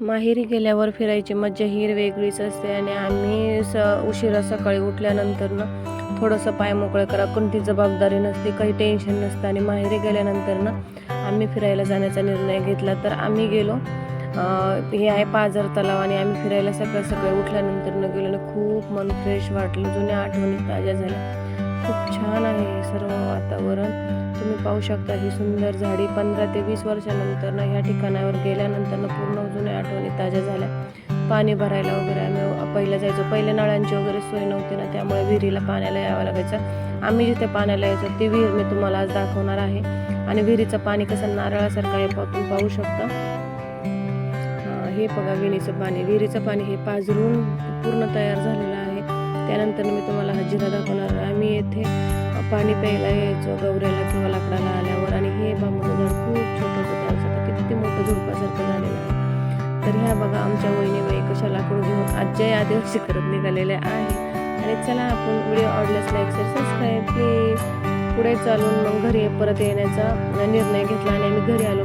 माहेरी गेल्यावर फिरायची मज्जा ही वेगळीच असते आणि आम्ही स उशिरा सकाळी उठल्यानंतर ना थोडंसं पाय मोकळं करा. कोणती जबाबदारी नसते काही टेन्शन नसतं. आणि माहेरी गेल्यानंतर ना आम्ही फिरायला जाण्याचा निर्णय घेतला. तर आम्ही गेलो. हे आहे पाझर तलाव आणि आम्ही फिरायला सकाळ सकाळी उठल्यानंतर न गेलो आणि खूप मन फ्रेश वाटलं. जुन्या आठवणी ताज्या झाल्या. खूप छान आहे हे सर्व वातावरण. तुम्ही पाहू शकता ही सुंदर झाडी. पंधरा ते वीस वर्षानंतर ना ह्या ठिकाणावर गेल्यानंतर ताज्या झाल्या. पाणी भरायला वगैरे आम्ही पहिलं जायचो. पहिले नळांची वगैरे सोय नव्हती ना त्यामुळे विहिरीला पाण्याला यावं लागायचं. आम्ही जिथे पाण्याला यायचो ती विहीर मी तुम्हाला आज दाखवणार आहे. आणि विहिरीचं पाणी कसं नारळासारखं आहे तुम्ही पाहू शकता. हे बघा विहिरीचं पाणी. विहिरीचं पाणी हे पाझरून पूर्ण तयार झालेलं आहे. त्यानंतर मी तुम्हाला हजिरा दाखवणार आहे. आम्ही येथे पाणी प्यायला यायचो गौऱ्याला किंवा लाकडाला आल्यावर. आणि हे बांबूचं झाड खूप छोटं होतं त्याचं किती मोठं झुडपासारखं झालं तर ह्या बघा आमच्या वहिनीबाई कशा लाकूड घेऊन आजच्या आदिवासी करत निघालेल्या आहे. आणि चला आपण व्हिडिओ आवडल्यास लाईक शेअर सबस्क्राईब प्लीज पुढे चालून मग घरी परत येण्याचा निर्णय घेतला आणि आम्ही घरी आलो.